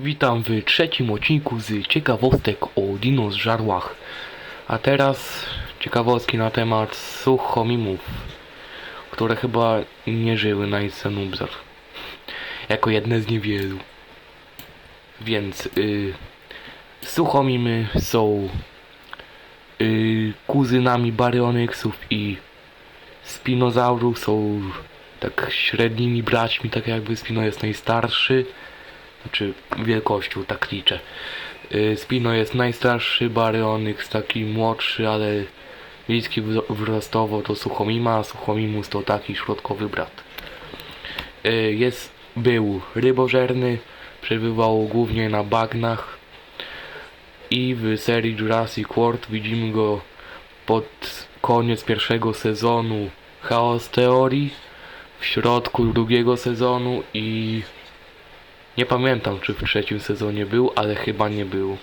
Witam w trzecim odcinku z ciekawostek o dinożarłach. A teraz ciekawostki na temat suchomimów, które chyba nie żyły na Isenubzar. Jako jedne z niewielu. Więc y, suchomimy są y, kuzynami baryonyksów i spinozaurów. Są tak średnimi braćmi, tak jakby Spino jest najstarszy znaczy wielkością, tak liczę. Y, Spino jest najstarszy, Baryonyx taki młodszy, ale bliski wzrostowo to Suchomima, a Suchomimus to taki środkowy brat. Y, Jest, był rybożerny, przebywał głównie na bagnach i w serii Jurassic World widzimy go pod koniec pierwszego sezonu Chaos Theorii, w środku drugiego sezonu i nie pamiętam, czy w trzecim sezonie był, ale chyba nie był.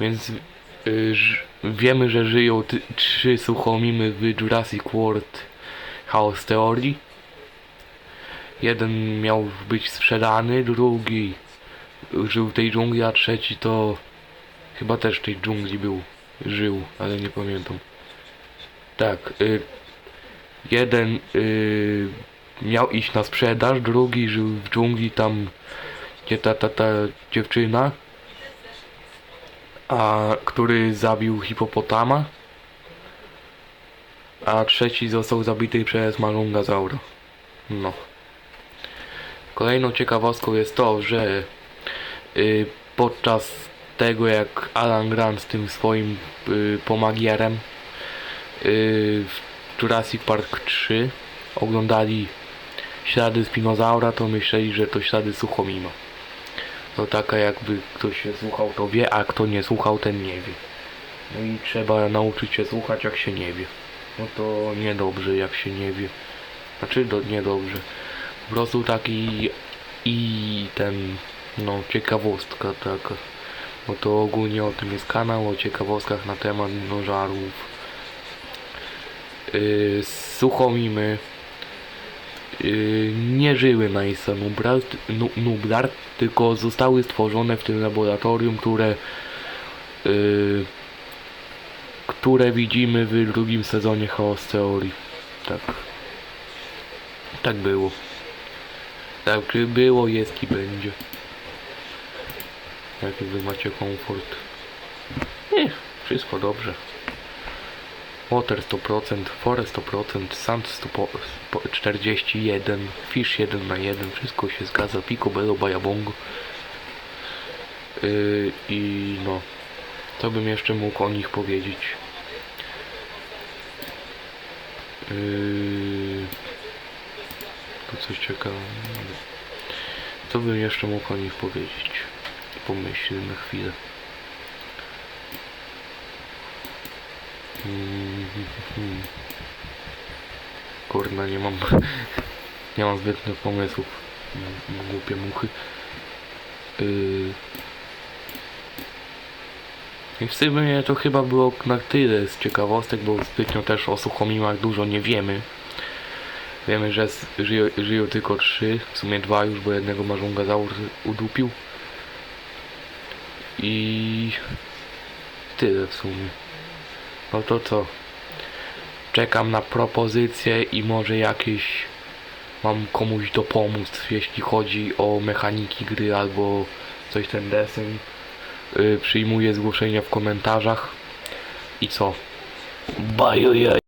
Więc y, wiemy, że żyją trzy suchomimy w Jurassic World Chaos Theory. Jeden miał być sprzedany, drugi żył w tej dżungli, a trzeci to chyba też w tej dżungli był, żył, ale nie pamiętam. Tak, y, jeden y, miał iść na sprzedaż, drugi żył w dżungli tam, gdzie ta, ta, ta dziewczyna, a który zabił hipopotama, a trzeci został zabity przez Marungazaura. No. Kolejną ciekawostką jest to, że y, podczas tego jak Alan Grant z tym swoim y, pomagierem y, w Jurassic Park 3 oglądali ślady spinozaura, to myśleli, że to ślady suchomima. To taka jakby ktoś się słuchał, to wie, a kto nie słuchał, ten nie wie. No i trzeba nauczyć się słuchać, jak się nie wie. No to niedobrze, jak się nie wie. Znaczy, do, niedobrze. Po prostu taki i ten, no, ciekawostka taka. Bo to ogólnie o tym jest kanał, o ciekawostkach na temat dinożarów. Yy, suchomimy yy, nie żyły na Issa Nublar, Nu- Nublar, tylko zostały stworzone w tym laboratorium, które yy, które widzimy w drugim sezonie Chaos Theory. Tak. Tak było. Tak było, jest i będzie. Jaki wy macie komfort? Nie, wszystko dobrze. Water 100%, Forest 100%, Sand 100, po- 41, Fish 1 na 1, wszystko się zgadza, Picobello, Bajabongo. Yy, I no, to bym jeszcze mógł o nich powiedzieć. Yy, to coś ciekawego. Co bym jeszcze mógł o nich powiedzieć? Pomyślmy na chwilę. Mm, Kurna, nie mam nie mam zbytnio pomysłów. Głupie muchy. Yy. I w sumie to chyba było na tyle z ciekawostek, bo zbytnio też o suchomimach dużo nie wiemy. Wiemy, że żyją, żyją tylko trzy, w sumie dwa już, bo jednego Marungazaur udupił. I tyle w sumie. No to co? Czekam na propozycje i może jakieś mam komuś dopomóc, jeśli chodzi o mechaniki gry albo coś ten deseń. Yy, przyjmuję zgłoszenia w komentarzach. I co? Bajojaj.